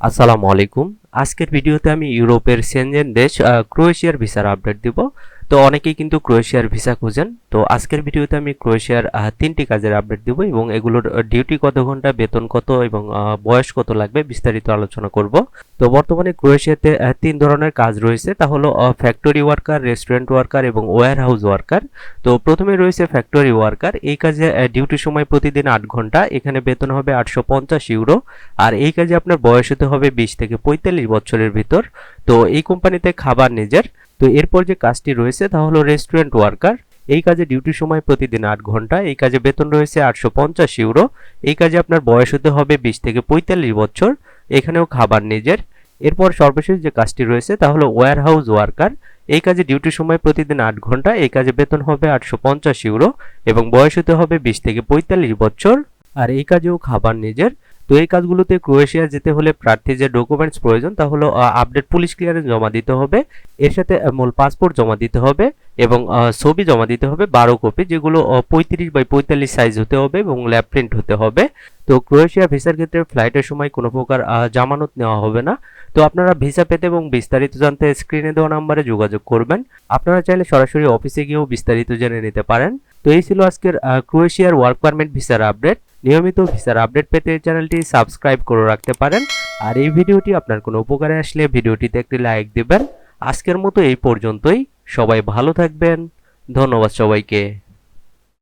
আসসালামু আলাইকুম। আজকের ভিডিওতে আমি ইউরোপের সেনজেন দেশ ক্রোয়েশিয়ার ভিসার আপডেট দিব। তো অনেকেই কিন্তু ক্রোয়েশিয়ার ভিসা খুঁজেন। তো আজকের ভিডিওতে আমি ক্রোয়েশিয়ার তিনটি কাজের আপডেট দিব এবং এগুলোর ডিউটি কত ঘণ্টা, বেতন কত এবং বয়স কত লাগবে বিস্তারিত আলোচনা করব। তো বর্তমানে ক্রোয়েশিয়াতে তিন ধরনের কাজ রয়েছে। তা হলো ফ্যাক্টরি ওয়ার্কার রেস্টুরেন্ট ওয়ার্কার এবং ওয়ার হাউস ওয়ার্কার তো প্রথমে রয়েছে ফ্যাক্টরি ওয়ার্কার এই কাজে ডিউটি সময় প্রতিদিন আট ঘণ্টা। এখানে বেতন হবে আটশো পঞ্চাশ ইউরো আর এই কাজে আপনার বয়স হতে হবে বিশ থেকে পঁয়তাল্লিশ বছরের ভিতর। তো এই কোম্পানিতে খাবার নিজের। তো এরপর যে কাজটি রয়েছে তা হলো রেস্টুরেন্ট ওয়ার্কার এই কাজে ডিউটি সময় প্রতিদিন আট ঘণ্টা, এই কাজে বেতন রয়েছে আটশো পঞ্চাশ ইউরো এই কাজে আপনার বয়স হতে হবে বিশ থেকে পঁয়তাল্লিশ বছর, এখানেও খাবার নিজের। এরপর সর্বশেষ যে কাজটি রয়েছে তা হলো ওয়্যার হাউস ওয়ার্কার এই কাজে ডিউটি সময় প্রতিদিন আট ঘণ্টা, এই কাজে বেতন হবে আটশো পঞ্চাশ ইউরো এবং বয়স হতে হবে বিশ থেকে পঁয়তাল্লিশ বছর। আর এই কাজেও খাবার নিজের তো এই কাজগুলোতে ক্রোয়েশিয়া যেতে হলে প্রার্থীর যে ডকুমেন্টস প্রয়োজন তা হলো আপডেট পুলিশ ক্লিয়ারেন্স জমা দিতে হবে, এর সাথে মূল পাসপোর্ট জমা দিতে হবে এবং ছবি জমা দিতে হবে, বারো কপি যেগুলো পঁয়ত্রিশ বাই পঁয়তাল্লিশ সাইজ হতে হবে এবং ল্যাব প্রিন্ট হতে হবে। তো ক্রোয়েশিয়া ভিসার ক্ষেত্রে ফ্লাইটের সময় কোনো প্রকার জামানত নেওয়া হবে না। তো আপনারা ভিসা পেতে এবং বিস্তারিত জানতে স্ক্রিনে দেওয়া নাম্বারে যোগাযোগ করবেন। আপনারা চাইলে সরাসরি অফিসে গিয়েও বিস্তারিত জেনে নিতে পারেন। তো এই ছিল আজকের ক্রোয়েশিয়ার ওয়ার্ক পারমিট ভিসার আপডেট নিয়মিত ভিসার আপডেট পেতে চ্যানেলটি সাবস্ক্রাইব করে রাখতে পারেন। আর এই ভিডিওটি আপনার কোনো উপকারে আসলে ভিডিওটিতে একটি লাইক দেবেন। আজকের মতো এই পর্যন্তই। সবাই ভালো থাকবেন। ধন্যবাদ সবাইকে।